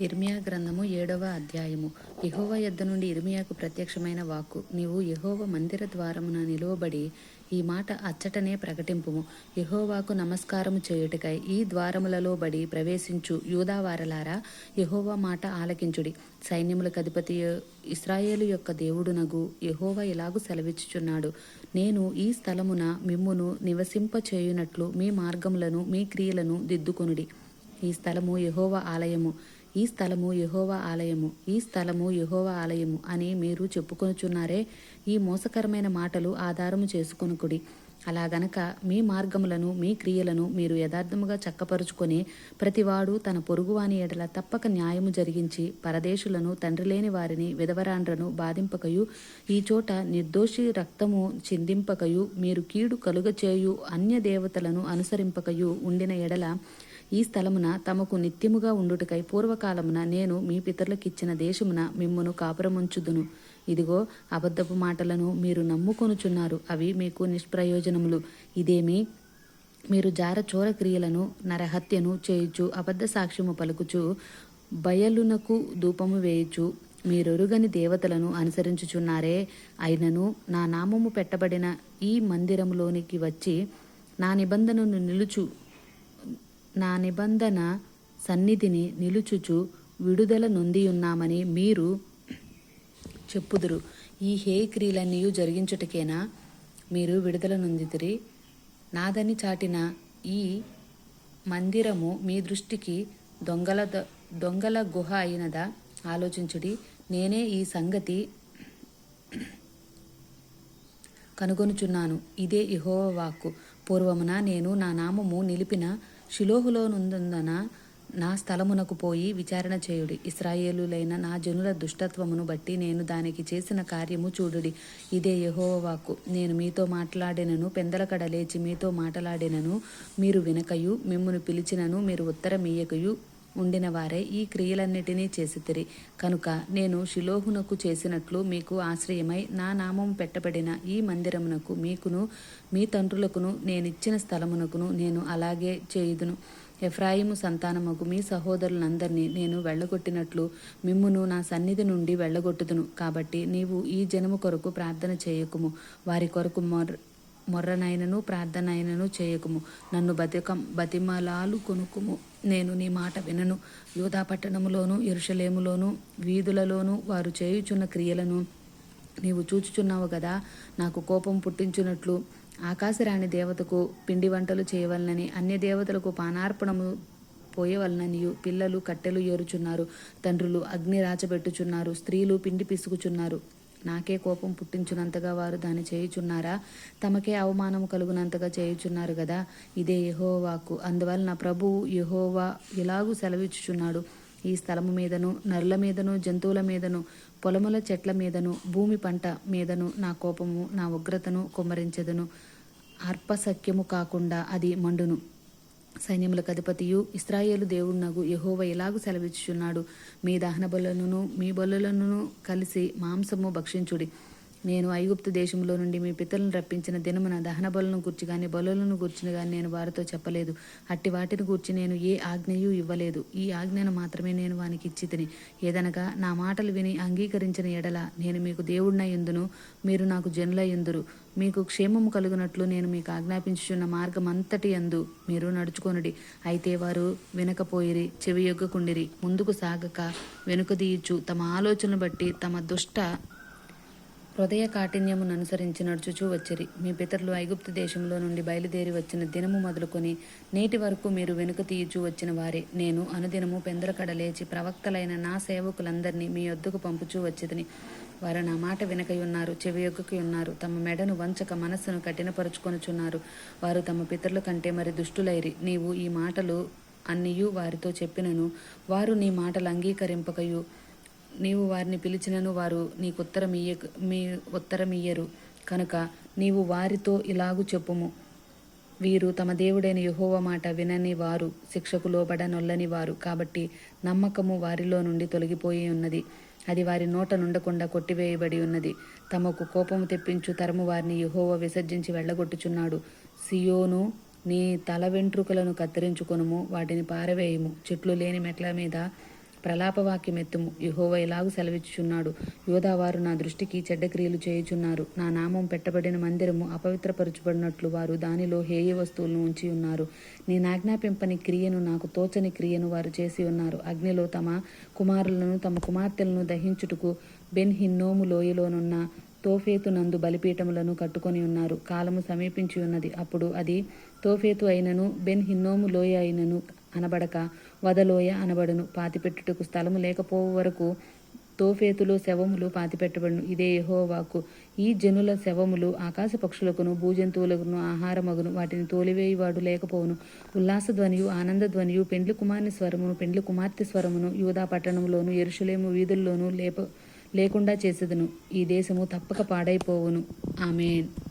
ఇర్మియా గ్రంథము ఏడవ అధ్యాయము. యహోవ యొద్ద నుండి ఇర్మియాకు ప్రత్యక్షమైన వాక్కు. నీవు యహోవ మందిర ద్వారమున నిలువబడి ఈ మాట అచ్చటనే ప్రకటింపుము. యహోవాకు నమస్కారము చేయుటకై ఈ ద్వారములలో బడి ప్రవేశించు యూదావారలారా యహోవా మాట ఆలకించుడి. సైన్యములకు అధిపతి ఇస్రాయేలు యొక్క దేవుడునగు యహోవా ఇలాగు సెలవిచ్చుచున్నాడు. నేను ఈ స్థలమున మిమ్మును నివసింపచేయునట్లు మీ మార్గములను మీ క్రియలను దిద్దుకొనుడి. ఈ స్థలము యహోవ ఆలయము. ఈ స్థలము యెహోవా ఆలయము ఈ స్థలము యెహోవా ఆలయము అని మీరు చెప్పుకొనుచున్నారే. ఈ మోసకరమైన మాటలు ఆధారము చేసుకొనుకుడి. అలాగనక మీ మార్గములను మీ క్రియలను మీరు యథార్థముగా చక్కపరుచుకొని ప్రతివాడు తన పొరుగువాని ఎడల తప్పక న్యాయము జరిగించి పరదేశులను తండ్రి లేని వారిని విధవరాండ్రను బాధింపకయు ఈ చోట నిర్దోషి రక్తము చిందింపకయు మీరు కీడు కలుగచేయు అన్య దేవతలను అనుసరింపకయు ఉండిన ఎడల ఈ స్థలమున తమకు నిత్యముగా ఉండుటకై పూర్వకాలమున నేను మీ పితరులకిచ్చిన దేశమున మిమ్మును కాపురముంచుదును. ఇదిగో అబద్ధపు మాటలను మీరు నమ్ముకొనుచున్నారు. అవి మీకు నిష్ప్రయోజనములు. ఇదేమి? మీరు జార చోర క్రియలను నరహత్యను చేయుచు అబద్ధ సాక్ష్యము పలుకుచు బయలునకు ధూపము వేయుచు మీరొరుగని దేవతలను అనుసరించుచున్నారే. అయినను నా నామము పెట్టబడిన ఈ మందిరంలోనికి వచ్చి నా నిబంధనను నిలుచు. నా నిబంధన సన్నిధిని నిలుచుచు విడుదల నొందియున్నామని మీరు చెప్పుదురు. ఈ హే క్రియలన్నీ జరిగించుటకేనా మీరు విడుదల నొందితిరి? నాదని చాటిన ఈ మందిరము మీ దృష్టికి దొంగల ద- దొంగల గుహ అయినదా? ఆలోచించుడి. నేనే ఈ సంగతి కనుగొనుచున్నాను. ఇదే ఇహోవ వాక్కు. పూర్వమున నేను నా నామము నిలిపిన శిలోహులోనుందున నా స్థలమునకు పోయి విచారణ చేయుడి. ఇస్రాయేలులైన నా జనుల దుష్టత్వమును బట్టి నేను దానికి చేసిన కార్యము చూడుడి. ఇదే యహోవాకు. నేను మీతో మాట్లాడినను పెందలకడ లేచి మీతో మాట్లాడినను. మీరు వినకయు మిమ్మును పిలిచినను మీరు ఉత్తరమీయకయు ఉండిన వారే ఈ క్రియలన్నిటినీ చేసితిరి. కనుక నేను శిలోహునకు చేసినట్లు మీకు ఆశ్రయమై నా నామం పెట్టబడిన ఈ మందిరమునకు మీకును మీ తండ్రులకును నేనిచ్చిన స్థలమునకును నేను అలాగే చేయుదును. ఎఫ్రాయిము సంతానముకు మీ సహోదరులందరినీ నేను వెళ్ళగొట్టినట్లు మిమ్మును నా సన్నిధి నుండి వెళ్ళగొట్టుదును. కాబట్టి నీవు ఈ జనము కొరకు ప్రార్థన చేయకుము. వారి కొరకు మొర్ మొర్రనైనను ప్రార్థనైనను చేయకుము. నన్ను బతికం బతిమలాలు కొనుకుము నేను నీ మాట వినను. యూదా పట్టణములోను ఎరుషలేములోను వీధులలోను వారు చేయుచున్న క్రియలను నీవు చూచుచున్నావు కదా నాకు కోపం పుట్టించున్నట్లు ఆకాశరాణి దేవతకు పిండి వంటలు చేయవలనని అన్య దేవతలకు పానార్పణము పోయవలననియు పిల్లలు కట్టెలు ఏరుచున్నారు. తండ్రులు అగ్ని రాచబెట్టుచున్నారు స్త్రీలు పిండి పిసుకుచున్నారు. నాకే కోపం పుట్టించునంతగా వారు దాన్ని చేయుచున్నారా? తమకే అవమానము కలుగునంతగా చేయుచున్నారు కదా ఇదే యహోవాకు. అందువలన ప్రభువు యహోవా ఇలాగూ సెలవిచ్చుచున్నాడు? ఈ స్థలము మీదను నరుల మీదను జంతువుల మీదను పొలముల చెట్ల మీదను భూమి పంట మీదను నా కోపము నా ఉగ్రతను కుమ్మరించెదను. అర్పసఖ్యము కాకుండా అది మండును. సైన్యములకు అధిపతియు ఇస్రాయేలు దేవుడునగు యహోవ ఇలాగు సెలవిచ్చుచున్నాడు? మీ దహన బలులను మీ బలులను కలిసి మాంసము భక్షించుడి. నేను ఐగుప్తు దేశంలో నుండి మీ పితలను రప్పించిన దినమున దహన బలులను గుర్చి కానీ బలులను గుర్చిన కానీ నేను వారితో చెప్పలేదు. అట్టి వాటిని గూర్చి నేను ఏ ఆజ్ఞయు ఇవ్వలేదు. ఈ ఆజ్ఞను మాత్రమే నేను వానికి ఇచ్చి తిని ఏదనగా నా మాటలు విని అంగీకరించిన ఎడల నేను మీకు దేవుడినయ్యుందును మీరు నాకు జనుల ఎందురు. మీకు క్షేమము కలుగునట్లు నేను మీకు ఆజ్ఞాపించుచున్న మార్గం అంతటి అందు మీరు నడుచుకొనుడి. అయితే వారు వినకపోయిరి చెవి ఎగ్గకుండిరి ముందుకు సాగక వెనుకదీయచ్చు తమ ఆలోచనను బట్టి తమ దుష్ట హృదయ కాఠిన్యమును అనుసరించి నడుచుచూ వచ్చిరి. మీ పితరులు ఐగుప్తు దేశంలో నుండి బయలుదేరి వచ్చిన దినము మొదలుకొని నేటి వరకు మీరు వెనుక తీయచూ వచ్చిన వారే. నేను అనుదినము పెందలకడ లేచి ప్రవక్తలైన నా సేవకులందరినీ మీ వద్దకు పంపుచూ వచ్చితిని. వారు నా మాట వెనకయున్నారు ఉన్నారు చెవి ఉన్నారు తమ మెడను వంచక మనస్సును కఠినపరుచుకొనుచున్నారు. వారు తమ పితరుల కంటే మరి దుష్టులైరి. నీవు ఈ మాటలు అన్నియు వారితో చెప్పినను. వారు నీ మాటలు అంగీకరింపకయు. నీవు వారిని పిలిచినను వారు నీకు ఉత్తరం మీ ఉత్తరం ఇయ్యరు కనుక నీవు వారితో ఇలాగు చెప్పుము. వీరు తమ దేవుడైన యహోవ మాట వినని వారు శిక్షకు లోబడనొల్లని వారు. కాబట్టి నమ్మకము వారిలో నుండి తొలగిపోయి ఉన్నది. అది వారి నోట నుండకుండా కొట్టివేయబడి ఉన్నది. తమకు కోపము తెప్పించు తరము వారిని యహోవ విసర్జించి వెళ్ళగొట్టుచున్నాడు. సియోను నీ తల వెంట్రుకలను కత్తిరించుకొనుము వాటిని పారవేయము. చెట్లు లేని మెట్ల మీద ప్రలాపవాక్యమెత్తుము. యుహోవ ఇలాగు సెలవిచ్చుచున్నాడు? యోధావారు నా దృష్టికి చెడ్డ క్రియలు చేయుచున్నారు. నా నామం పెట్టబడిన మందిరము అపవిత్రపరచబడినట్లు వారు దానిలో హేయ వస్తువులను ఉంచి ఉన్నారు. నేను ఆజ్ఞాపింపని క్రియను నాకు తోచని క్రియను వారు చేసి ఉన్నారు. అగ్నిలో తమ కుమారులను తమ కుమార్తెలను దహించుటకు బెన్ హిన్నోము లోయలోనున్న తోఫేతు నందు బలిపీఠములను కట్టుకొని ఉన్నారు. కాలము సమీపించి ఉన్నది. అప్పుడు అది తోఫేతు అయినను బెన్ హిన్నోము లోయ అయినను అనబడక వదలోయ అనబడును. పాతిపెట్టుటకు స్థలము లేకపోవు వరకు తోఫేతులో శవములు పాతిపెట్టబడును. ఇదే యహోవాకు. ఈ జనుల శవములు ఆకాశ పక్షులకును భూజంతువులకును ఆహారమగును. వాటిని తోలివేయువాడు లేకపోవును. ఉల్లాస ధ్వనియు ఆనంద ధ్వనియు పెండ్లి కుమార్ని స్వరమును పెండ్లి కుమార్తె స్వరమును యూదా పట్టణంలోను ఎరుషులేము వీధుల్లోనూ లేప లేకుండా చేసేదను. ఈ దేశము తప్పక పాడైపోవును. ఆమెన్.